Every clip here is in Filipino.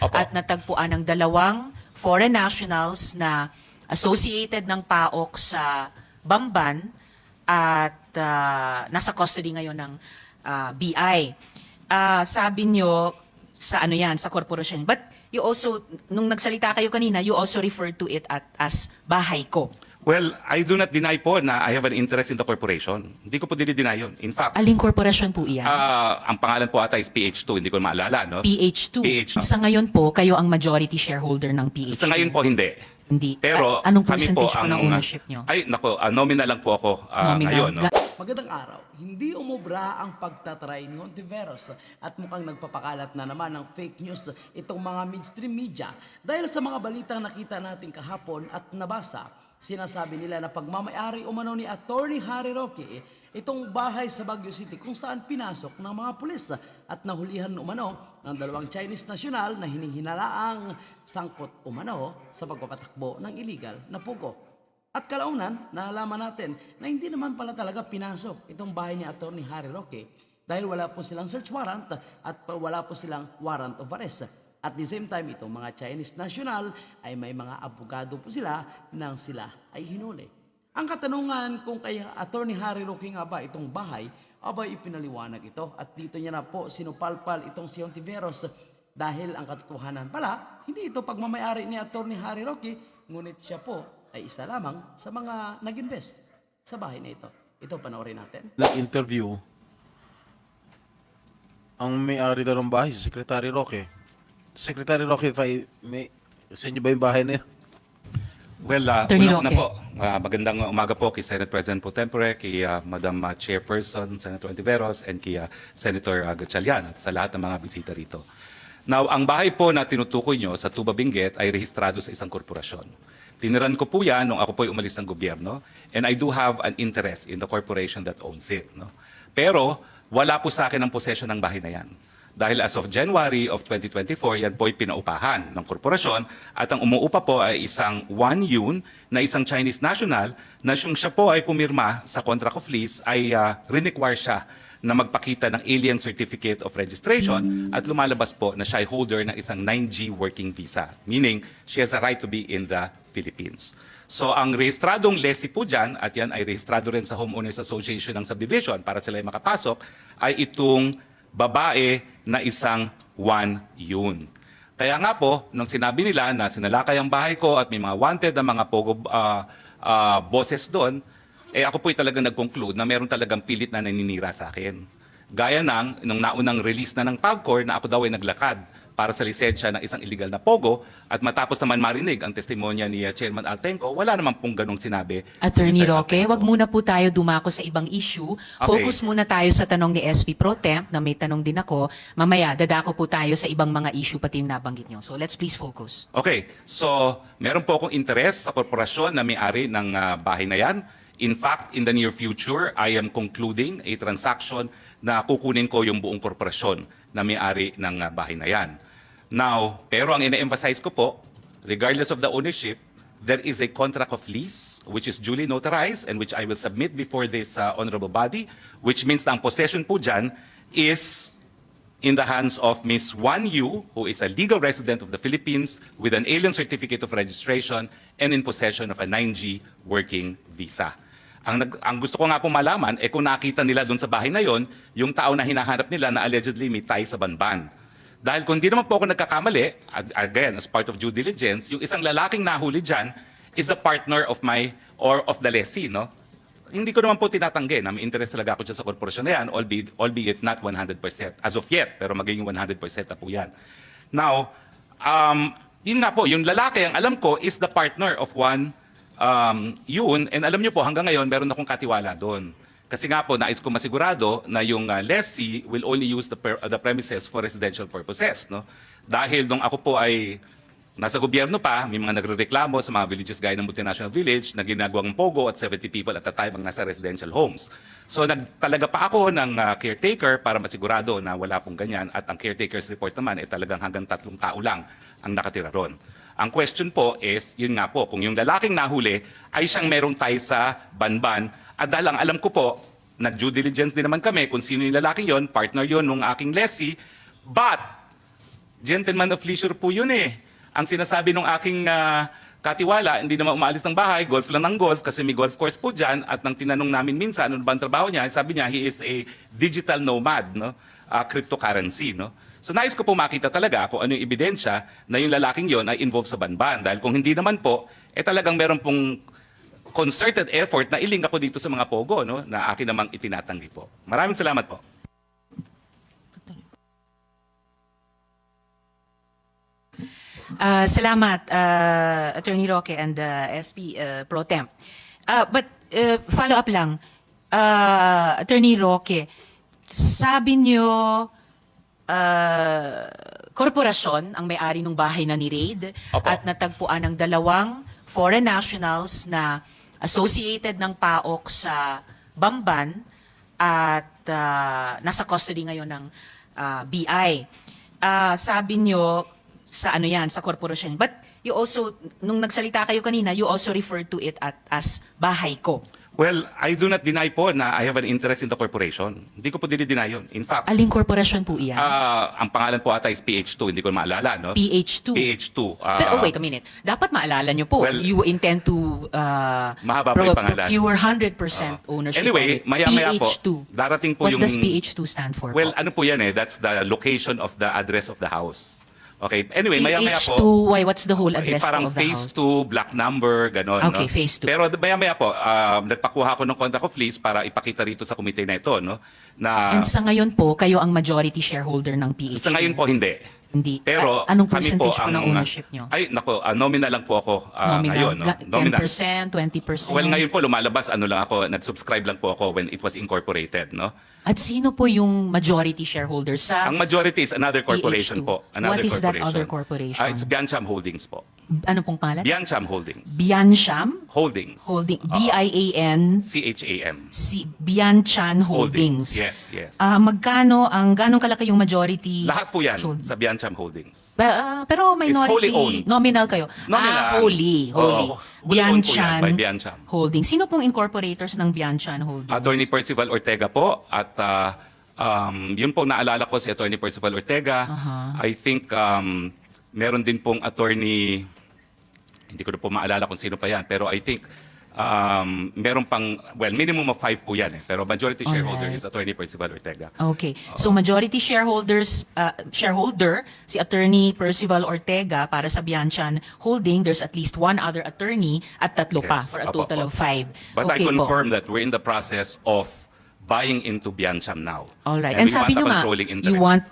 Opo. at natagpuan ng dalawang foreign nationals na associated ng PAOK sa Bamban at ah, nasa custody ngayon ng ah, BI. Ah, sabi nyo sa ano yan, sa korporasyon. But you also, nung nagsalita kayo kanina, you also referred to it at, as bahay ko. Well, I do not deny po na I have an interest in the corporation. Hindi ko po dinideny yun. In fact, Aling korporasyon po iyan? ah, ang pangalan po ata is PH2, hindi ko maalala, no? PH2. PH2. Sa ngayon po, kayo ang majority shareholder ng PH2. Sa ngayon po, hindi. Hindi. Pero A- anong kami po percentage po, ang... ng ownership nyo? Ay, nako, ah, nominal lang po ako ah, Nominal. ngayon. No? Ga- Magandang araw. Hindi umubra ang pagtatry ni Ontiveros at mukhang nagpapakalat na naman ng fake news itong mga mainstream media dahil sa mga balitang nakita natin kahapon at nabasa. Sinasabi nila na pagmamayari umano ni Attorney Harry Roque itong bahay sa Baguio City kung saan pinasok ng mga pulis at nahulihan umano ng dalawang Chinese national na hinihinalaang sangkot umano sa pagpapatakbo ng illegal na pugo. At kalaunan, nalaman natin na hindi naman pala talaga pinasok itong bahay ni Atty. Harry Roque dahil wala po silang search warrant at wala po silang warrant of arrest. At the same time, itong mga Chinese national ay may mga abogado po sila nang sila ay hinuli. Ang katanungan kung kay Atty. Harry Roque nga ba itong bahay, abay ipinaliwanag ito at dito niya na po sinupalpal itong si Ontiveros dahil ang katotohanan pala, hindi ito pagmamayari ni Atty. Harry Roque, ngunit siya po ay isa lamang sa mga nag-invest sa bahay na ito. Ito panoorin natin. nag-interview ang may-ari daw ng bahay, si Secretary Roque. Secretary Roque, if I may, sa inyo ba yung bahay na yun? Well, uh, Attorney una, una Roque. po, ah, magandang umaga po kay Senate President Pro Tempore, kay ah, Madam ah, Chairperson, Senator Antiveros, and kay ah, Senator uh, Gatchalian at sa lahat ng mga bisita rito. Now, ang bahay po na tinutukoy nyo sa Tuba Benguet ay rehistrado sa isang korporasyon. Tiniran ko po yan nung ako po ay umalis ng gobyerno and I do have an interest in the corporation that owns it. No? Pero wala po sa akin ang possession ng bahay na yan. Dahil as of January of 2024, yan po ay pinaupahan ng korporasyon at ang umuupa po ay isang Wan Yun na isang Chinese national na siyang siya po ay pumirma sa contract of lease ay uh, require siya na magpakita ng Alien Certificate of Registration at lumalabas po na siya ay holder ng isang 9G working visa. Meaning, she has a right to be in the Philippines. So ang rehistradong lessee po dyan, at yan ay rehistrado rin sa Homeowners Association ng subdivision para sila ay makapasok, ay itong babae na isang one yun. Kaya nga po, nung sinabi nila na sinalakay ang bahay ko at may mga wanted na mga pogo ah, ah, bosses doon, eh ako po'y talagang nag-conclude na meron talagang pilit na naninira sa akin. Gaya ng, nung naunang release na ng PAGCOR na ako daw ay naglakad para sa lisensya ng isang illegal na pogo at matapos naman marinig ang testimonya ni uh, Chairman Altenco, wala naman pong ganong sinabi. si Attorney Mr. Roque, Altenco. wag muna po tayo dumako sa ibang issue. Focus muna tayo sa tanong ni SP Pro Temp, na may tanong din ako. Mamaya, dadako po tayo sa ibang mga issue pati yung nabanggit nyo. So let's please focus. Okay, so meron po akong interest sa korporasyon na may-ari ng ah, bahay na yan. In fact, in the near future, I am concluding a transaction na kukunin ko yung buong korporasyon na may-ari ng ah, bahay na yan. Now, pero ang ina-emphasize ko po, regardless of the ownership, there is a contract of lease which is duly notarized and which I will submit before this uh, honorable body, which means na ang possession po dyan is in the hands of Ms. Wan Yu, who is a legal resident of the Philippines with an alien certificate of registration and in possession of a 9G working visa. Ang, nag- ang gusto ko nga po malaman, eh kung nakita nila doon sa bahay na yon, yung tao na hinahanap nila na allegedly may tie sa banban. Dahil kung di naman po ako nagkakamali, ag- again, as part of due diligence, yung isang lalaking nahuli dyan is the partner of my, or of the lessee, no? hindi ko naman po tinatanggi na may interest talaga ako dyan sa korporasyon na yan, albeit, albeit not 100% as of yet, pero magiging 100% na po yan. Now, um, yun nga po, yung lalaki, ang alam ko, is the partner of one um, yun, and alam niyo po, hanggang ngayon, meron akong katiwala doon. Kasi nga po, nais ko masigurado na yung uh, lessee will only use the, per- uh, the premises for residential purposes. No? Dahil nung ako po ay Nasa gobyerno pa, may mga nagrereklamo sa mga villages gaya ng multinational village na ginagawang pogo at 70 people at a time ang nasa residential homes. So nagtalaga pa ako ng uh, caretaker para masigurado na wala pong ganyan at ang caretaker's report naman ay talagang hanggang tatlong tao lang ang nakatira ron. Ang question po is, yun nga po, kung yung lalaking nahuli ay siyang merong tie sa banban at dahil ang alam ko po, nag-due diligence din naman kami kung sino yung lalaking yon, partner yon nung aking lessee, but Gentleman of leisure po yun eh. Ang sinasabi ng aking ah, katiwala, hindi naman umaalis ng bahay, golf lang ng golf kasi may golf course po dyan. At nang tinanong namin minsan, ano ba ang trabaho niya, sabi niya, he is a digital nomad, no? Ah, cryptocurrency. No? So nais ko po makita talaga kung ano yung ebidensya na yung lalaking yon ay involved sa banban. Dahil kung hindi naman po, eh talagang meron pong concerted effort na iling ako dito sa mga pogo no, na akin namang itinatanggi po. Maraming salamat po. Ah, salamat, ah, Attorney Roque and ah, SP ah, Pro Temp. Ah, but uh, follow up lang, Ah, Attorney Roque, sabi niyo ah, korporasyon ang may-ari ng bahay na ni-raid at natagpuan ng dalawang foreign nationals na associated ng PAOK sa Bamban at ah, nasa custody ngayon ng ah, BI. Ah, sabi nyo sa ano yan, sa korporasyon. But you also, nung nagsalita kayo kanina, you also referred to it at, as bahay ko. Well, I do not deny po na I have an interest in the corporation. Hindi ko po dinideny yun. In fact, Aling korporasyon po iyan? ah, ang pangalan po ata is PH2, hindi ko maalala, no? PH2. PH2. ah, Pero oh, wait a minute. Dapat maalala nyo po. Well, you intend to uh, Mahaba po yung pangalan. procure 100% Oo. ownership Anyway, of it. maya-maya po, PH2. darating po What yung- does PH2 stand for Well, po? ano po yan eh? That's the location of the address of the house. Okay. Anyway, maya-maya po. PH2, why, what's the whole Eh, address parang of the phase house? 2, black number, gano'n. Okay, no? phase two. Pero maya-maya po, um, nagpakuha ko ng contact of lease para ipakita rito sa komite na ito, no? Na And sa ngayon po, kayo ang majority shareholder ng PH2. sa ngayon po hindi. Hindi. Pero A- anong kami po percentage po, ang ng ownership nyo? Ay, nako, ah, nominal lang po ako ah, Nominal, ngayon, no? Ga- 10%, 20%? Well, ngayon po lumalabas ano lang ako, nag-subscribe lang po ako when it was incorporated, no? At sino po yung majority shareholder sa... Ang majority is another corporation PH2. po. Another What is that corporation. other corporation? Ah, it's Biancham Holdings po. ano pong pangalan? Biancham Holdings. Biancham Holdings. Holding. Oo. B-I-A-N C-H-A-M. si Bianchan Holdings. Yes, yes. Ah, magkano ang ganong kalaki yung majority? Lahat po yan Hold- sa Biancham Holdings. Ba- ah, pero minority wholly owned. nominal kayo. Nominal. Ah, wholly, wholly. Oo, wholly owned po yan Bianchan by Bianchan. Holdings. Sino pong incorporators ng Bianchan Holdings? Attorney Percival Ortega po at ah, um, yun po naalala ko si Attorney Percival Ortega. Aha. I think um, meron din pong attorney hindi ko na po maalala kung sino pa yan pero I think um, meron pang well minimum of five po yan eh pero majority shareholder Alright. is Attorney Percival Ortega. Okay. So majority shareholders uh, shareholder si Attorney Percival Ortega para sa Bianchan Holding. There's at least one other attorney at tatlo pa Yes. for a Apo, total apo. of five. But okay I po. confirm that we're in the process of buying into Biancham now. All right. And, And, we sabi want a nyo nga, controlling you want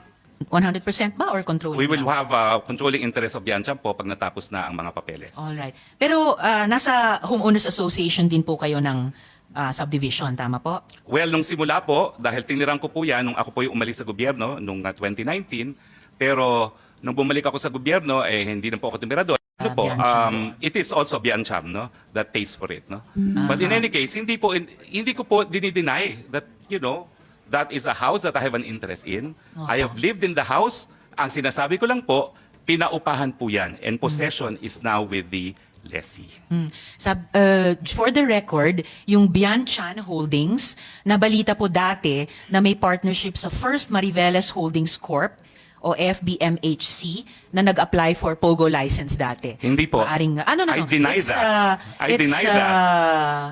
100% ba or controlling We will have a controlling interest of Biancham po pag natapos na ang mga papeles. All right. Pero ah, nasa Homeowners Association din po kayo ng ah, subdivision, tama po? Well, nung simula po, dahil tinirang ko po yan nung ako po yung umalis sa gobyerno nung uh, 2019, pero nung bumalik ako sa gobyerno, eh hindi na po ako tumira doon. Ano Ah, po, Biancham. um, it is also Biancham, no? That pays for it, no? Mm. But in any case, hindi po hindi ko po dinideny that, you know, that is a house that I have an interest in. I have lived in the house. Ang sinasabi ko lang po, pinaupahan po yan and possession is now with the lessee. Hmm. Sab, uh, for the record, yung Bianchan Holdings, nabalita po dati na may partnership sa First Mariveles Holdings Corp o FBMHC na nag-apply for POGO license dati. Hindi po. Maaring, ano, no, I no. deny it's, that. uh, I it's, deny that.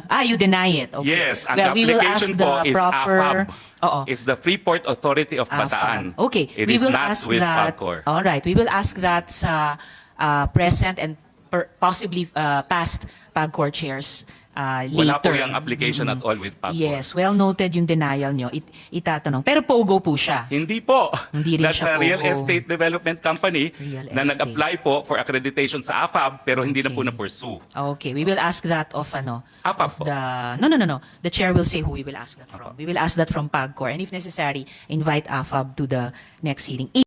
uh, ah, you deny it. Okay. Yes, ang well, we will ask application the po is proper... AFAB. Oo. It's the Freeport Authority of AFAB. Bataan. Okay, It we is will not ask with that. All right, we will ask that sa uh, present and per- possibly uh, past PAGCOR chairs uh, Wala po later. yung application at all with PAGCOR. Yes, well noted yung denial nyo. It, itatanong. Pero POGO po siya. Hindi po. Hindi rin That's siya a real POGO. estate development company Real na nag-apply po for accreditation sa AFAB pero hindi na po Okay. na-pursue. Okay, we will ask that of ano. AFAB of po. the No, no, no, no. The chair will say who we will ask that from. We will ask that from PAGCOR and if necessary, invite AFAB to the next hearing.